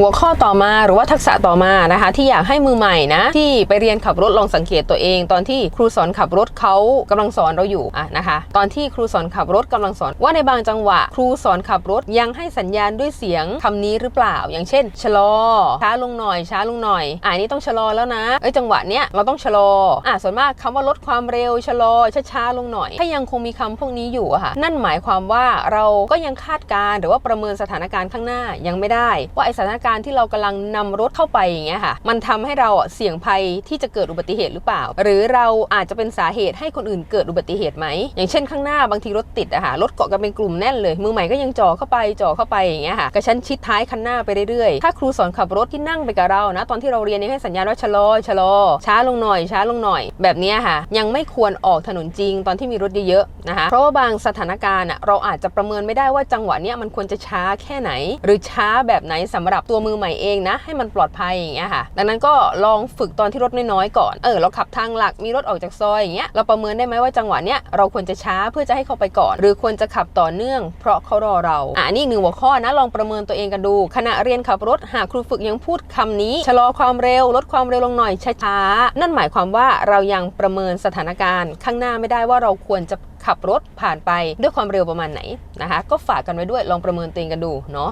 หัวข้อต่อมาหรือว่าทักษะต่อมานะคะ ที่อยากให้มือใหม่นะ ที่ไปเรียนขับรถลองสังเกตตัวเอง ตอนที่ครูสอนขับรถเขากำลังสอนเราอยู่อะนะคะ ตอนที่ครูสอนขับรถกำลังสอน ว่าในบางจังหวะ ครูสอนขับรถยังให้สัญญาณด้วยเสียงคำนี้หรือเปล่า อย่างเช่นชะลอช้าลงหน่อยช้าลงหน่อยอ่านี้ต้องชะลอแล้วนะเอ้ยจังหวะเนี้ยเราต้องชะลออะส่วนมากคำว่าลดความเร็วชะลอช้าๆลงหน่อย ถ้ายังคงมีคำพวกนี้อยู่อะค่ะ นั่นหมายความว่าเราก็ยังคาดการณ์หรือว่าประเมินสถานการณ์ข้างหน้ายังไม่ได้ ว่าไอสถานการที่เรากำลังนำรถเข้าไปอย่างเงี้ยค่ะ มันทำให้เราเสี่ยงภัยที่จะเกิดอุบัติเหตุหรือเปล่า หรือเราอาจจะเป็นสาเหตุให้คนอื่นเกิดอุบัติเหตุไหม อย่างเช่นข้างหน้าบางทีรถติดอะค่ะรถเกาะกันเป็นกลุ่มแน่นเลย มือใหม่ก็ยังจ่อเข้าไปจ่อเข้าไปอย่างเงี้ยค่ะกระชั้นชิดท้ายคันหน้าไปเรื่อยๆ ถ้าครูสอนขับรถที่นั่งไปกับเรานะ ตอนที่เราเรียนยังให้สัญญาณว่าชะลอชะลอ ช้าลงหน่อยช้าลงหน่อย แบบเนี้ยค่ะ ยังไม่ควรออกถนนจริงตอนที่มีรถเยอะๆนะคะเพราะว่าบางสถานการณ์อะเราอาจจะประเมินไม่ได้ว่าจังหวะเนี้ยมันควรจะช้าแค่ไหน หรือช้าแบบไหนสำหรับตัววมือใหม่เองนะ ให้มันปลอดภัยอย่างเงี้ยค่ะ ดังนั้นก็ลองฝึกตอนที่รถน้อยๆก่อน เออเราขับทางหลักมีรถออกจากซอยอย่างเงี้ยเราประเมินได้ไหมว่าจังหวะเนี้ยเราควรจะช้าเพื่อจะให้เขาไปก่อน หรือควรจะขับต่อเนื่อง เพราะเขารอเราอะนี่หนึ่งหัวข้อนะลองประเมินตัวเองกันดู ขณะเรียนขับรถหากครูฝึกยังพูดคำนี้ชะลอความเร็วลดความเร็วลงหน่อยช้าๆนั่นหมายความว่าเรายังประเมินสถานการณ์ ข้างหน้าไม่ได้ว่าเราควรจะขับรถผ่านไปด้วยความเร็วประมาณไหนนะคะ ก็ฝากกันไว้ด้วยลองประเมินตัวเองกันดูเนาะ